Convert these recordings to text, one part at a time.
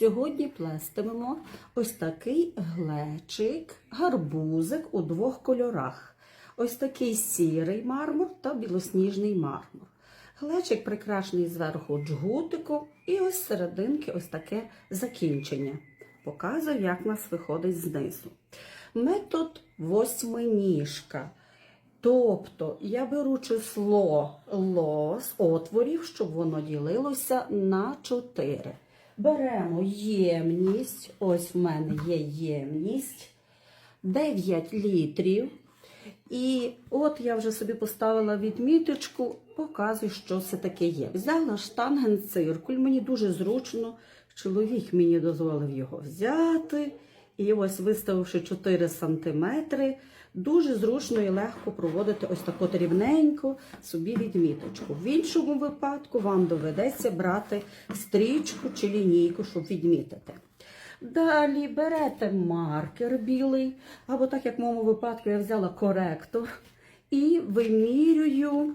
Сьогодні плестимемо ось такий глечик, гарбузик у двох кольорах. Ось такий сірий мармур та білосніжний мармур. Глечик прикрашений зверху джгутиком і ось серединки ось таке закінчення. Показую, як нас виходить знизу. Метод восьминіжка. Тобто я беру число ло з отворів, щоб воно ділилося на 4. Беремо ємність, ось в мене є ємність 9 літрів. І от я вже собі поставила відміточку, показую, що це таке є. Взяла штангенциркуль, мені дуже зручно, чоловік мені дозволив його взяти. І ось виставивши 4 см, дуже зручно і легко проводити ось таку от рівненько собі відміточку. В іншому випадку вам доведеться брати стрічку чи лінійку, щоб відмітити. Далі берете маркер білий, або так як в моєму випадку я взяла коректор і вимірюю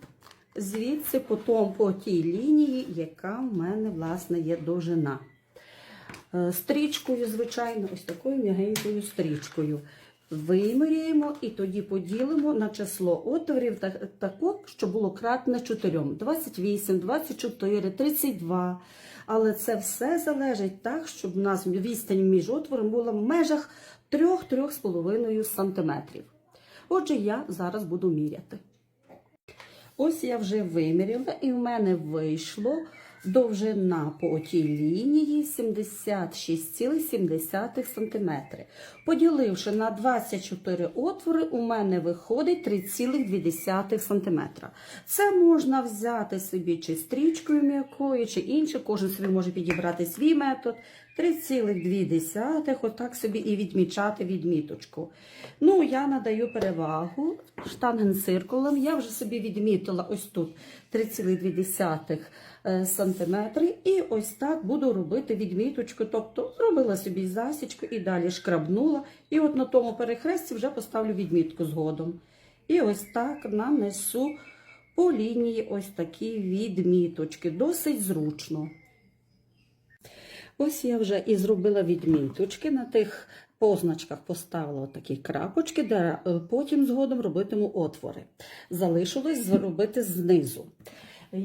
звідси по, по тій лінії, яка в мене, власне, є довжина. Е, Стрічкою, звичайно, ось такою м'ягенькою стрічкою. Виміряємо і тоді поділимо на число отворів так- тако, що було кратне 4. 28, 24, 32. Але це все залежить так, щоб у нас відстань між отворами була в межах 3-3,5 см. Отже, я зараз буду міряти. Ось я вже виміряла, і в мене вийшло довжина по отій лінії 76,7 см. Поділивши на 24 отвори, у мене виходить 3,2 см. Це можна взяти собі чи стрічкою м'якою, чи інше. Кожен собі може підібрати свій метод. 3,2, отак собі і відмічати відміточку. Ну, я надаю перевагу штангенциркулем. Я вже собі відмітила ось тут 3,2 е, сантиметри. І ось так буду робити відміточку. Тобто зробила собі засічку і далі шкрабнула. І от на тому перехресті вже поставлю відмітку згодом. І ось так нанесу по лінії ось такі відміточки. Досить зручно. Ось я вже і зробила відміточки на тих позначках поставила такі крапочки, де е, потім згодом робитиму отвори. Залишилось зробити знизу.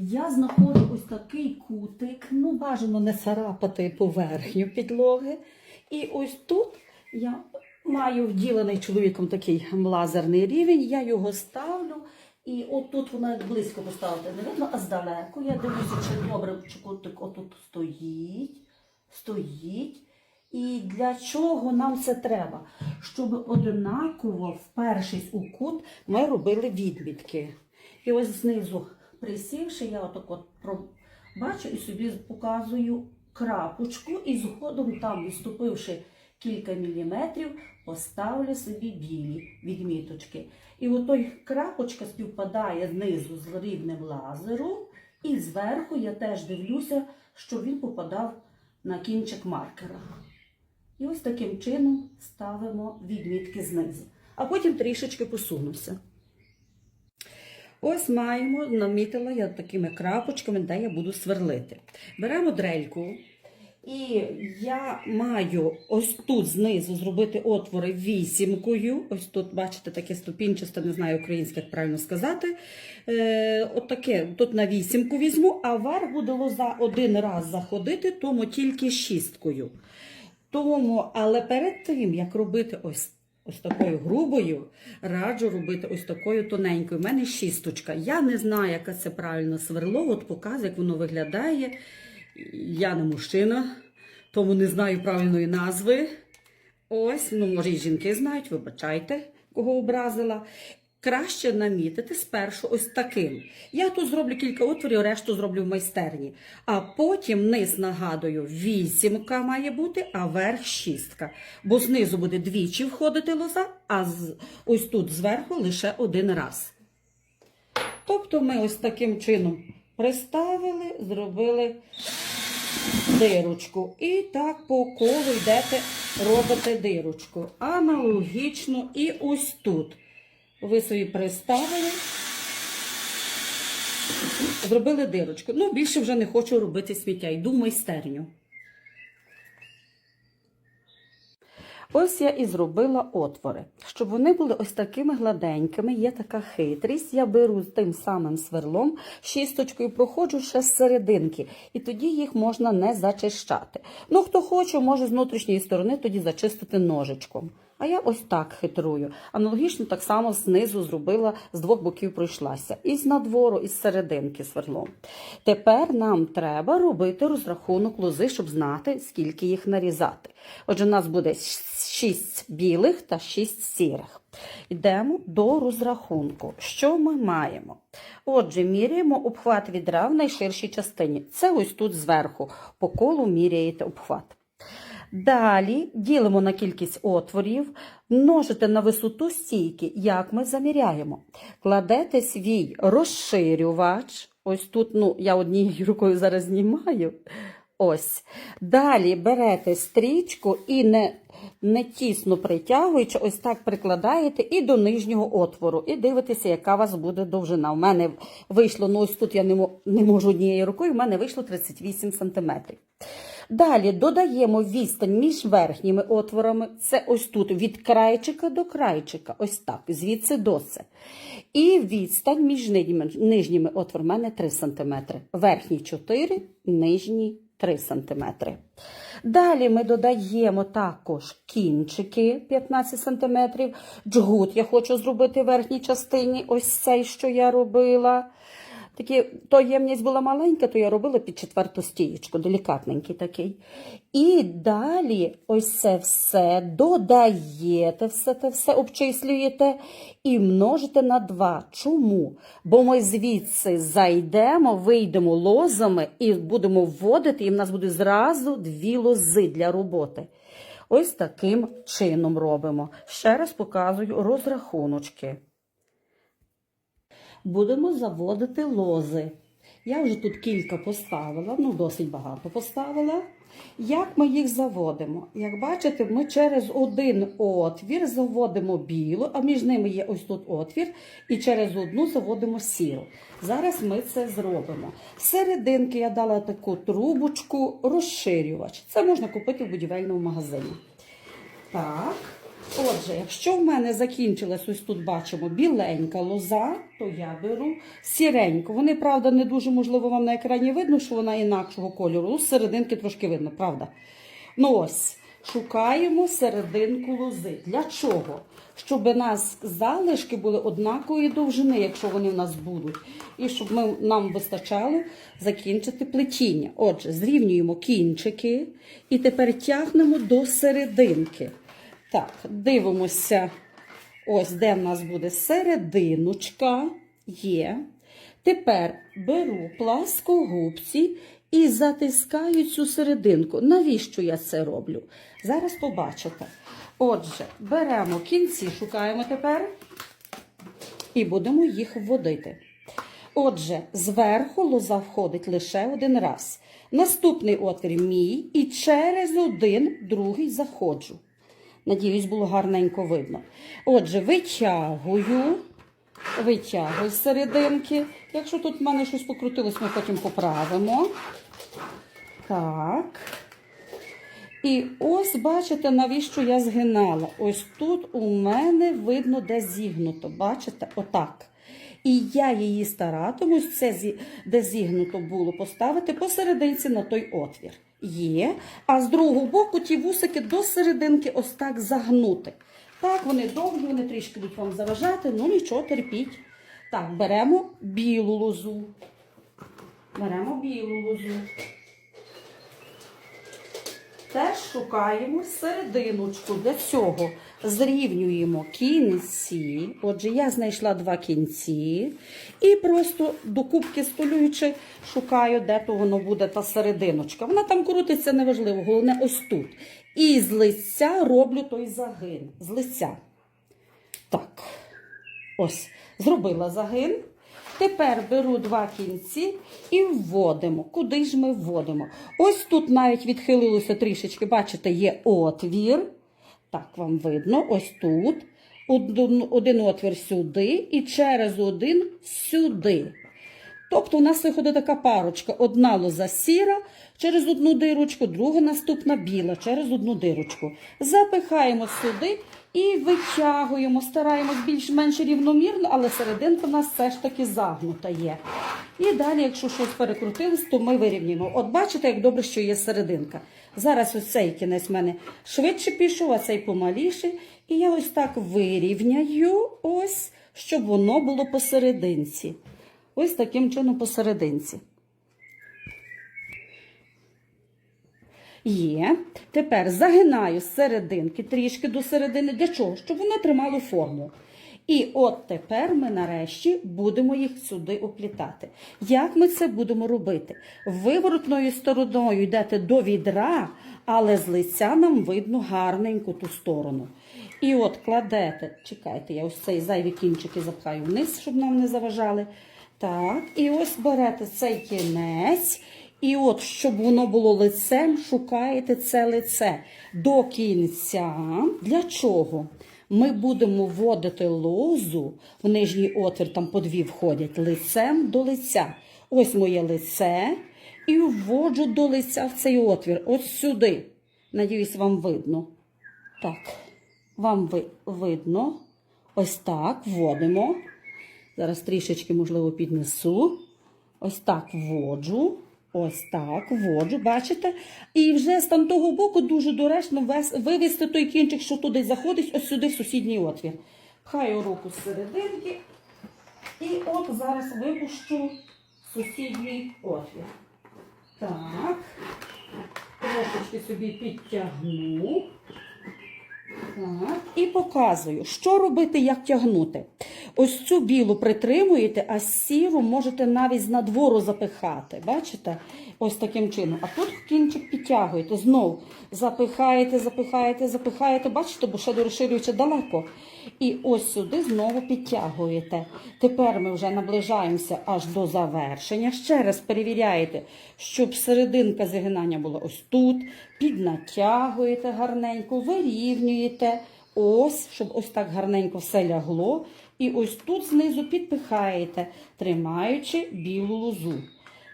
Я знаходжу ось такий кутик, ну бажано не царапати поверхню підлоги. І ось тут я маю вділений чоловіком такий лазерний рівень, я його ставлю. І отут вона близько поставити не видно, а здалеку. Я дивлюся, чи добре чи кутик отут стоїть стоїть. І для чого нам це треба? Щоб однаково, впершись у кут, ми робили відмітки. І ось знизу присівши, я отак от бачу і собі показую крапочку, і згодом там, відступивши кілька міліметрів, поставлю собі білі відміточки. І отой крапочка співпадає знизу з рівнем лазеру, і зверху я теж дивлюся, щоб він попадав на кінчик маркера. І ось таким чином ставимо відмітки знизу. А потім трішечки посунуся. Ось маємо, намітила я такими крапочками, де я буду сверлити. Беремо дрельку. І я маю ось тут знизу зробити отвори вісімкою. Ось тут, бачите, таке ступінчасте, не знаю українське, як правильно сказати. Е, от таке, тут на вісімку візьму, а вверх буде лоза один раз заходити, тому тільки шісткою. Тому, але перед тим, як робити ось, ось такою грубою, раджу робити ось такою тоненькою. У мене шісточка. Я не знаю, яке це правильно сверло, от показую, як воно виглядає. Я не мужчина, тому не знаю правильної назви. Ось, ну, може, і жінки знають, вибачайте, кого образила. Краще намітити спершу ось таким. Я тут зроблю кілька отворів, решту зроблю в майстерні. А потім низ нагадую, вісімка має бути, а верх шістка. Бо знизу буде двічі входити лоза, а ось тут зверху лише один раз. Тобто ми ось таким чином приставили, зробили дирочку. І так по колу йдете, робите дирочку. Аналогічно і ось тут. Ви собі приставили, зробили дирочку. Ну, більше вже не хочу робити сміття. Йду в майстерню. Ось я і зробила отвори. Щоб вони були ось такими гладенькими, є така хитрість. Я беру тим самим сверлом, шісточкою проходжу ще з серединки, і тоді їх можна не зачищати. Ну, хто хоче, може з внутрішньої сторони тоді зачистити ножичком. А я ось так хитрую. Аналогічно так само знизу зробила, з двох боків пройшлася. І з надвору, і з серединки сверлом. Тепер нам треба робити розрахунок лози, щоб знати, скільки їх нарізати. Отже, у нас буде 6 білих та 6 сірих. Йдемо до розрахунку. Що ми маємо? Отже, міряємо обхват відра в найширшій частині. Це ось тут зверху. По колу міряєте обхват. Далі ділимо на кількість отворів, множите на висоту стійки, як ми заміряємо. Кладете свій розширювач. Ось тут, ну, я однією рукою зараз знімаю. Ось. Далі берете стрічку і не, не тісно притягуючи, ось так прикладаєте і до нижнього отвору. І дивитеся, яка у вас буде довжина. У мене вийшло, ну ось тут я не, не можу однією рукою, у мене вийшло 38 см. Далі додаємо відстань між верхніми отворами. Це ось тут від крайчика до крайчика, ось так, звідси до це. І відстань між нижніми, нижніми отворами у мене 3 см. Верхні 4, нижні 3 см. Далі ми додаємо також кінчики 15 см. Джгут я хочу зробити в верхній частині, ось цей, що я робила. Такі, то ємність була маленька, то я робила під четверту стієчку, делікатненький такий. І далі ось це все додаєте, все те все обчислюєте і множите на 2. Чому? Бо ми звідси зайдемо, вийдемо лозами і будемо вводити, і в нас буде зразу дві лози для роботи. Ось таким чином робимо. Ще раз показую розрахуночки будемо заводити лози. Я вже тут кілька поставила, ну досить багато поставила. Як ми їх заводимо? Як бачите, ми через один отвір заводимо білу, а між ними є ось тут отвір, і через одну заводимо сіру. Зараз ми це зробимо. З серединки я дала таку трубочку розширювач. Це можна купити в будівельному магазині. Так. Отже, якщо в мене закінчилась, ось тут бачимо біленька лоза, то я беру сіреньку. Вони, правда, не дуже можливо вам на екрані видно, що вона інакшого кольору. З серединки трошки видно, правда? Ну ось, шукаємо серединку лози. Для чого? Щоб у нас залишки були однакової довжини, якщо вони в нас будуть. І щоб ми, нам вистачало закінчити плетіння. Отже, зрівнюємо кінчики і тепер тягнемо до серединки. Так, дивимося, ось де в нас буде серединочка. Є. Тепер беру пласкогубці і затискаю цю серединку. Навіщо я це роблю? Зараз побачите. Отже, беремо кінці, шукаємо тепер і будемо їх вводити. Отже, зверху лоза входить лише один раз. Наступний отвір мій і через один другий заходжу. Надіюсь, було гарненько видно. Отже, витягую, витягую з серединки. Якщо тут в мене щось покрутилось, ми потім поправимо. Так. І ось бачите, навіщо я згинала. Ось тут у мене видно, де зігнуто. Бачите? Отак. І я її старатимусь, це де зігнуто було, поставити посерединці на той отвір. Є. А з другого боку ті вусики до серединки ось так загнути. Так, вони довгі, вони трішки будуть вам заважати, ну нічого, терпіть. Так, беремо білу лозу. Беремо білу лозу. Теж шукаємо серединочку. Для цього зрівнюємо кінці. Отже, я знайшла два кінці. І просто до кубки столюючи, шукаю, де то воно буде та серединочка. Вона там крутиться неважливо, головне ось тут. І з лиця роблю той загин. З лиця. Так. Ось, зробила загин. Тепер беру два кінці і вводимо. Куди ж ми вводимо? Ось тут навіть відхилилося трішечки, бачите, є отвір. Так, вам видно, ось тут. Один, один отвір сюди і через один сюди. Тобто у нас виходить така парочка: одна лоза сіра, через одну дирочку, друга наступна біла через одну дирочку. Запихаємо сюди і витягуємо, стараємось більш-менш рівномірно, але серединка у нас все ж таки загнута є. І далі, якщо щось перекрутилось, то ми вирівнюємо. От бачите, як добре, що є серединка. Зараз ось цей кінець в мене швидше пішов, а цей помаліше. І я ось так вирівняю, ось, щоб воно було посерединці. Ось таким чином посерединці. Є. Тепер загинаю з серединки трішки до середини. Для чого? Щоб вони тримали форму. І от тепер ми нарешті будемо їх сюди оплітати. Як ми це будемо робити? Виворотною стороною йдете до відра, але з лиця нам видно гарненьку ту сторону. І от кладете, чекайте, я ось цей зайві кінчики запхаю вниз, щоб нам не заважали. Так, і ось берете цей кінець, і от, щоб воно було лицем, шукаєте це лице до кінця. Для чого? Ми будемо вводити лозу в нижній отвір, там по дві входять, лицем до лиця. Ось моє лице. І вводжу до лиця в цей отвір, ось сюди. Надіюсь, вам видно. Так, вам ви, видно. Ось так вводимо. Зараз трішечки, можливо, піднесу. Ось так вводжу. Ось так вводжу, бачите? І вже з там того боку дуже доречно вес- вивести той кінчик, що туди заходить, ось сюди в сусідній отвір. Пхаю руку з серединки. І от зараз випущу сусідній отвір. Так. Трошечки собі підтягну. І показую, що робити, як тягнути. Ось цю білу притримуєте, а сіру можете навіть з надвору запихати. Бачите? Ось таким чином. А тут кінчик підтягуєте. Знов запихаєте, запихаєте, запихаєте. Бачите, бо ще розширюючи далеко. І ось сюди знову підтягуєте. Тепер ми вже наближаємося аж до завершення. Ще раз перевіряєте, щоб серединка зігинання була ось тут. Піднатягуєте гарненько, вирівнюєте. Ось, щоб ось так гарненько все лягло. І ось тут знизу підпихаєте, тримаючи білу лозу.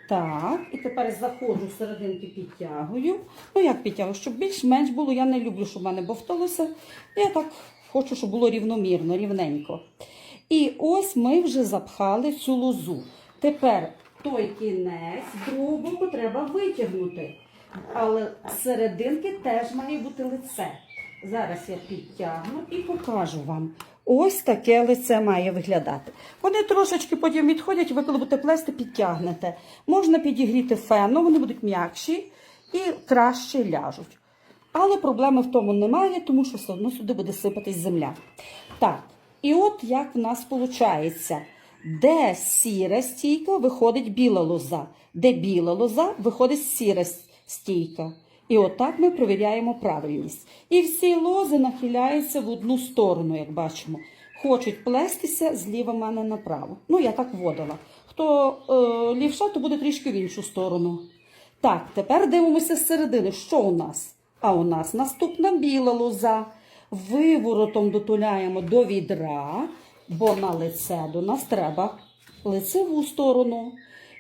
Так, і тепер заходжу серединки, підтягую. Ну, як підтягую, щоб більш-менш було, я не люблю, щоб в мене бовталося. Я так хочу, щоб було рівномірно, рівненько. І ось ми вже запхали цю лозу. Тепер той кінець другого боку треба витягнути. Але серединки теж має бути лице. Зараз я підтягну і покажу вам. Ось таке лице має виглядати. Вони трошечки потім відходять, ви коли будете плести, підтягнете. Можна підігріти феном, вони будуть м'якші і краще ляжуть. Але проблеми в тому немає, тому що все одно сюди буде сипатись земля. Так, і от як в нас виходить. Де сіра стійка, виходить біла лоза. Де біла лоза, виходить сіра стійка. І отак ми провіряємо правильність. І всі лози нахиляються в одну сторону, як бачимо. Хочуть плестися зліва мене направо. Ну, я так вводила. Хто е, лівша, то буде трішки в іншу сторону. Так, тепер дивимося з середини. Що у нас? А у нас наступна біла лоза. Виворотом дотуляємо до відра, бо на лице до нас треба лицеву сторону.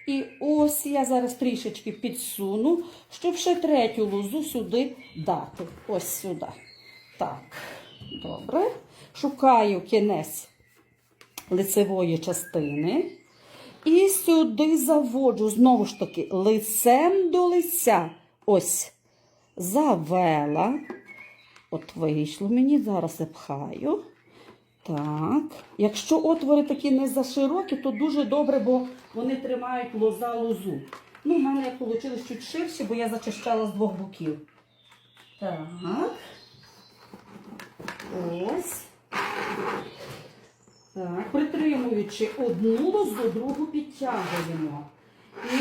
І ось я зараз трішечки підсуну, щоб ще третю лозу сюди дати. Ось сюди. Так, добре. Шукаю кінець лицевої частини. І сюди заводжу, знову ж таки, лицем до лиця. Ось. Завела. От вийшло мені, зараз запхаю. Так. Якщо отвори такі не за широкі, то дуже добре, бо вони тримають лоза лозу. Ну, в мене як вийшло чуть ширше, бо я зачищала з двох боків. Так. Ось. Так, притримуючи одну лозу, другу підтягуємо. І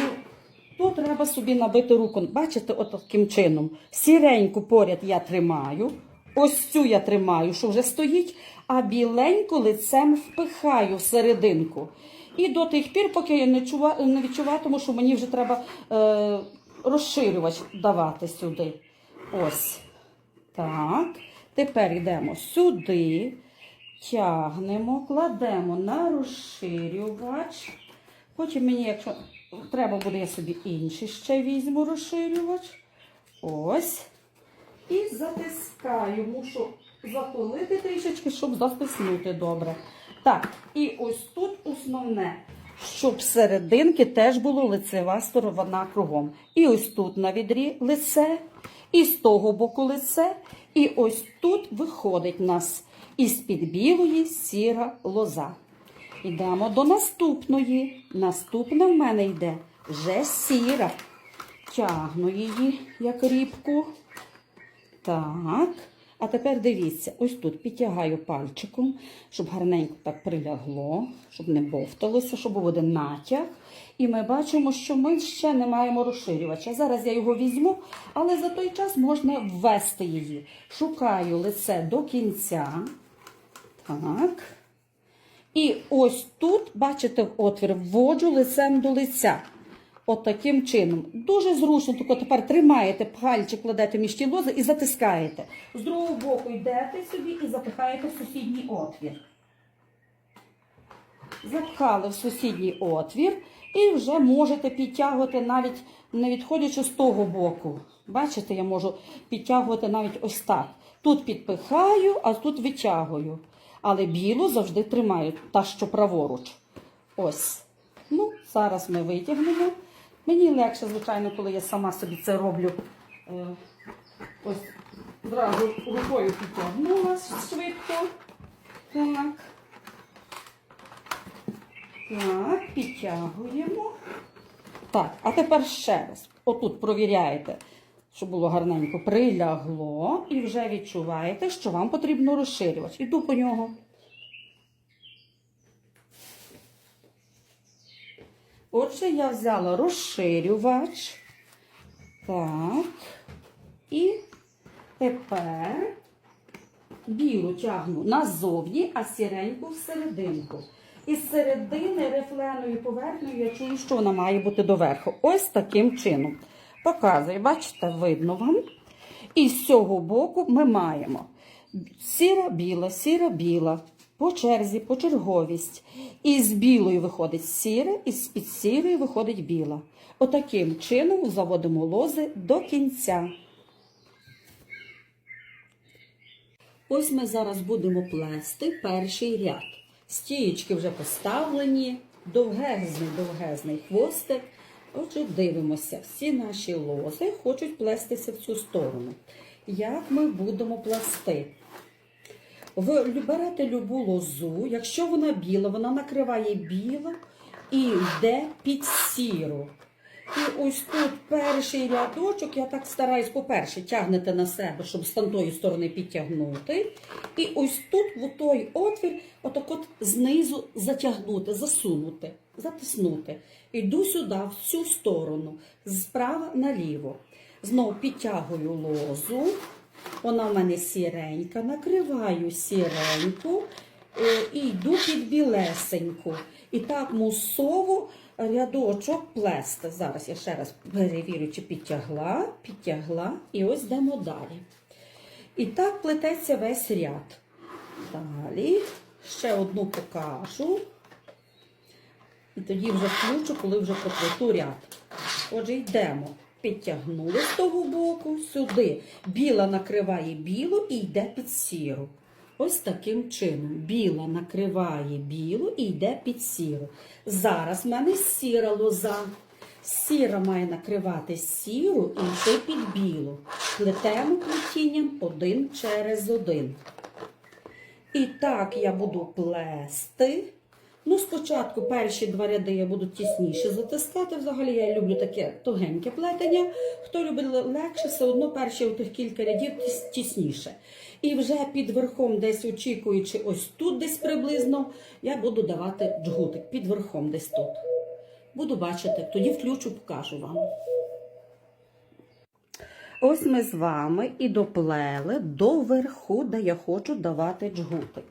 тут треба собі набити руку. Бачите, от таким чином. Сіреньку поряд я тримаю. Ось цю я тримаю, що вже стоїть, а біленьку лицем впихаю всерединку. І до тих пір, поки я не, не відчуватиму, що мені вже треба е, розширювач давати сюди. Ось. Так. Тепер йдемо сюди, тягнемо, кладемо на розширювач. Потім мені, якщо треба буде я собі інший ще візьму розширювач. Ось. І затискаю. Мушу затулити трішечки, щоб затиснути добре. Так, і ось тут основне, щоб серединки теж було лицева сторона кругом. І ось тут на відрі лице, і з того боку лице, і ось тут виходить нас із-під білої сіра лоза. Йдемо до наступної. Наступна в мене йде вже сіра. Тягну її як рібку. Так. А тепер дивіться, ось тут підтягаю пальчиком, щоб гарненько так прилягло, щоб не бовталося, щоб один натяг. І ми бачимо, що ми ще не маємо розширювача. Зараз я його візьму, але за той час можна ввести її. Шукаю лице до кінця. Так. І ось тут, бачите, отвір, вводжу лицем до лиця. От таким чином. Дуже зручно, тільки тепер тримаєте пальчик, кладете між ті лози і затискаєте. З другого боку йдете собі і запихаєте в сусідній отвір. Запхали в сусідній отвір і вже можете підтягувати навіть не відходячи з того боку. Бачите, я можу підтягувати навіть ось так. Тут підпихаю, а тут витягую. Але білу завжди тримаю, та що праворуч. Ось. Ну, зараз ми витягнемо. Мені легше, звичайно, коли я сама собі це роблю. Е, ось зразу рукою підтягнула швидко. Так. Так, підтягуємо. Так, а тепер ще раз. Отут провіряєте, щоб було гарненько прилягло, і вже відчуваєте, що вам потрібно розширювач. Іду по нього. Отже, я взяла розширювач. Так. І тепер білу тягну назовні, а сіреньку всерединку. Із середини рифленою поверхнею я чую, що вона має бути доверху. Ось таким чином. Показую, бачите, видно вам. І з цього боку ми маємо сіра біла, сіра біла, по черзі, по черговість. І з білої виходить сіре, і з під сірої виходить біла. Отаким чином заводимо лози до кінця. Ось ми зараз будемо плести перший ряд. Стієчки вже поставлені, довгезний, довгезний хвостик. Отже, дивимося, всі наші лози хочуть плестися в цю сторону. Як ми будемо плести? Ви берете любу лозу, якщо вона біла, вона накриває біло і йде під сіру. І ось тут перший рядочок, я так стараюсь, по-перше, тягнете на себе, щоб з тої сторони підтягнути. І ось тут, в той отвір, отак от знизу затягнути, засунути, затиснути. Іду сюди, в цю сторону, справа наліво. Знову підтягую лозу. Вона в мене сіренька, накриваю сіреньку е, і йду під білесеньку. І так мусово рядочок плести. Зараз я ще раз перевірю, чи підтягла, підтягла, і ось йдемо далі. І так плететься весь ряд. Далі ще одну покажу. І тоді вже включу, коли вже проплету ряд. Отже, йдемо. Підтягнули з того боку, сюди. Біла накриває білу і йде під сіру. Ось таким чином. Біла накриває білу і йде під сіру. Зараз в мене сіра лоза. Сіра має накривати сіру і йти під білу. Плетемо плетінням один через один. І так я буду плести. Ну, спочатку перші два ряди я буду тісніше затискати. Взагалі я люблю таке тугеньке плетення. Хто любить легше, все одно перші тих кілька рядів тіс- тісніше. І вже під верхом, десь очікуючи, ось тут десь приблизно, я буду давати джгутик під верхом десь тут. Буду бачити, тоді включу, покажу вам. Ось ми з вами і доплели до верху, де я хочу давати джгутик.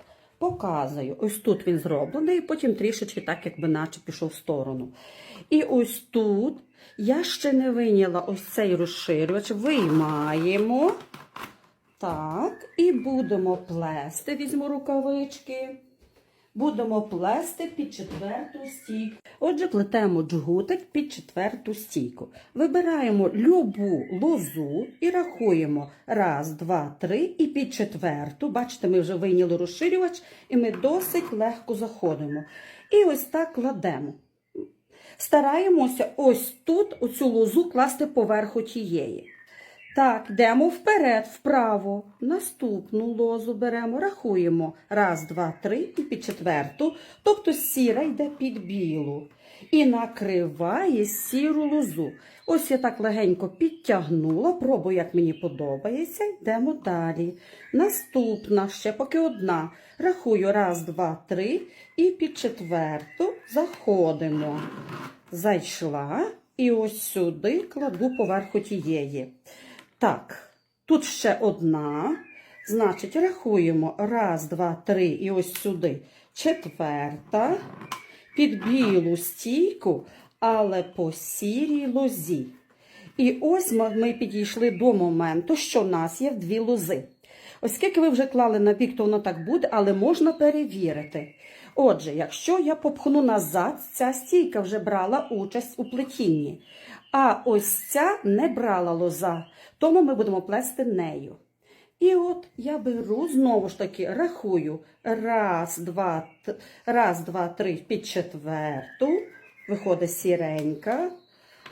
Показую. Ось тут він зроблений, і потім трішечки так, якби наче пішов в сторону. І ось тут я ще не виняла ось цей розширювач. Виймаємо. Так, і будемо плести. Візьму рукавички. Будемо плести під четверту стійку. Отже, плетемо джгутик під четверту стійку. Вибираємо любу лозу і рахуємо раз, два, три і під четверту. Бачите, ми вже вийняли розширювач і ми досить легко заходимо. І ось так кладемо. Стараємося ось тут оцю лозу класти поверху тієї. Так, йдемо вперед, вправо. Наступну лозу беремо, рахуємо. Раз, два, три і під четверту. Тобто сіра йде під білу. І накриває сіру лозу. Ось я так легенько підтягнула, пробую, як мені подобається. Йдемо далі. Наступна, ще поки одна. Рахую раз, два, три. І під четверту заходимо. Зайшла і ось сюди кладу поверху тієї. Так, тут ще одна. Значить, рахуємо раз, два, три, і ось сюди четверта. Під білу стійку, але по сірій лозі. І ось ми підійшли до моменту, що в нас є дві лози. Оскільки ви вже клали на бік, то воно так буде, але можна перевірити. Отже, якщо я попхну назад, ця стійка вже брала участь у плетінні. А ось ця не брала лоза, тому ми будемо плести нею. І от я беру, знову ж таки, рахую. Раз, два, раз, два, три під четверту. Виходить сіренька.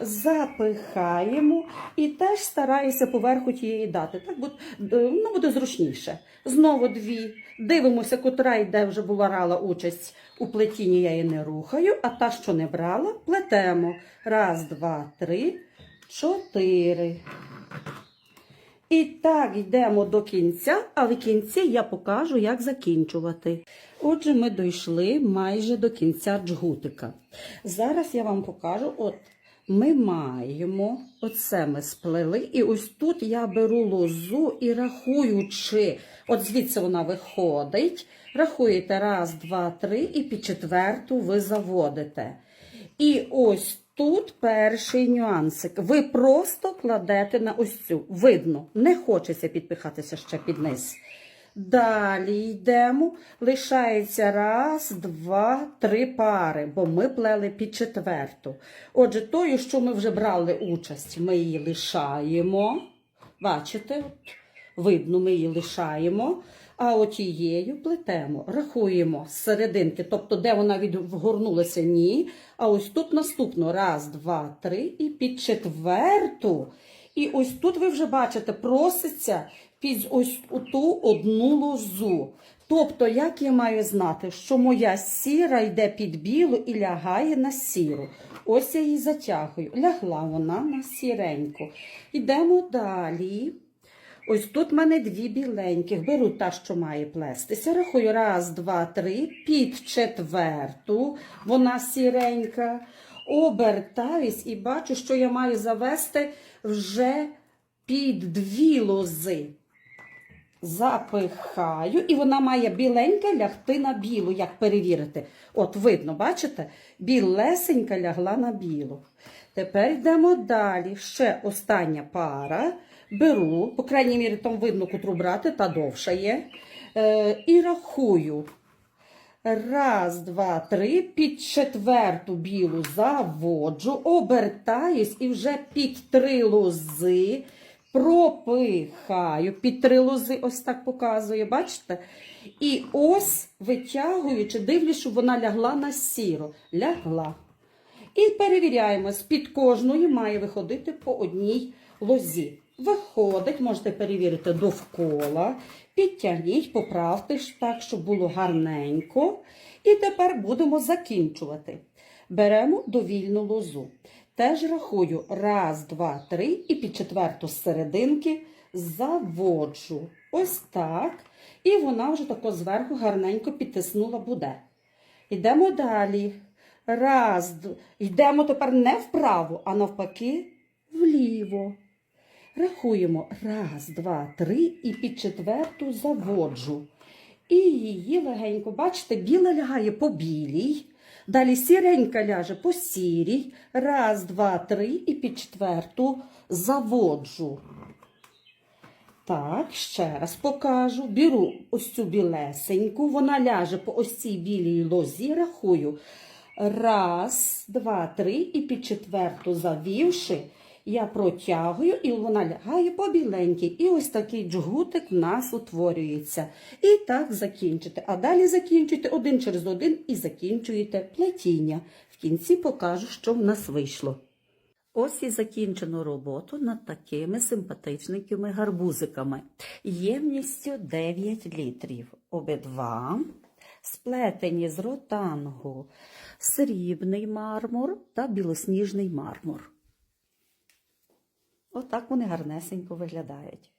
Запихаємо і теж стараюся поверху тієї дати. Так буде, ну, буде зручніше. Знову дві. Дивимося, котра йде вже була брала участь у плетінні, я її не рухаю, а та, що не брала, плетемо. Раз, два, три, чотири. І так йдемо до кінця, а в кінці я покажу, як закінчувати. Отже, ми дійшли майже до кінця джгутика. Зараз я вам покажу, от ми маємо, оце ми сплели, і ось тут я беру лозу і рахуючи, от звідси вона виходить, рахуєте раз, два, три, і під четверту ви заводите. І ось тут перший нюансик. Ви просто кладете на ось цю. Видно, не хочеться підпихатися ще під низ. Далі йдемо. Лишається раз, два, три пари, бо ми плели під четверту. Отже, тою, що ми вже брали участь, ми її лишаємо. Бачите, видно, ми її лишаємо. А отією плетемо, рахуємо з серединки, тобто де вона відгорнулася, ні. А ось тут наступно раз, два, три і під четверту. І ось тут ви вже бачите, проситься під ось ту одну лозу. Тобто, як я маю знати, що моя сіра йде під білу і лягає на сіру. Ось я її затягую. Лягла вона на сіреньку. Йдемо далі. Ось тут в мене дві біленьких. Беру та, що має плестися. Рахую раз, два, три, під четверту. Вона сіренька. Обертаюсь і бачу, що я маю завести вже під дві лози. Запихаю, і вона має біленька лягти на білу, як перевірити. От, видно, бачите? Білесенька лягла на білу. Тепер йдемо далі. Ще остання пара. Беру, по крайній мірі, там видно, котру брати, та довша є. Е, і рахую. Раз, два, три. Під четверту білу заводжу, обертаюсь і вже під три лози пропихаю. Під три лози, ось так показує, бачите? І ось витягуючи, дивлюсь, щоб вона лягла на сіру. Лягла. І перевіряємо, з-під кожної має виходити по одній лозі. Виходить, можете перевірити довкола, підтягніть, поправте так, щоб було гарненько. І тепер будемо закінчувати. Беремо довільну лозу. Теж рахую раз, два, три, і під четверту з серединки заводжу. Ось так. І вона вже тако зверху гарненько підтиснула буде. Йдемо далі. Раз, йдемо тепер не вправо, а навпаки вліво. Рахуємо раз, два, три і під четверту заводжу. І її легенько, бачите, біла лягає по білій. Далі сіренька ляже по сірій. Раз, два, три і під четверту заводжу. Так, ще раз покажу. Беру ось цю білесеньку, вона ляже по ось цій білій лозі, рахую. Раз, два, три, і під четверту завівши, я протягую, і вона лягає по біленькій. І ось такий джгутик в нас утворюється. І так закінчите. А далі закінчуйте один через один і закінчуєте плетіння. В кінці покажу, що в нас вийшло. Ось і закінчено роботу над такими симпатичненькими гарбузиками. Ємністю 9 літрів. Обидва сплетені з ротангу, срібний мармур та білосніжний мармур. Отак вони гарнесенько виглядають.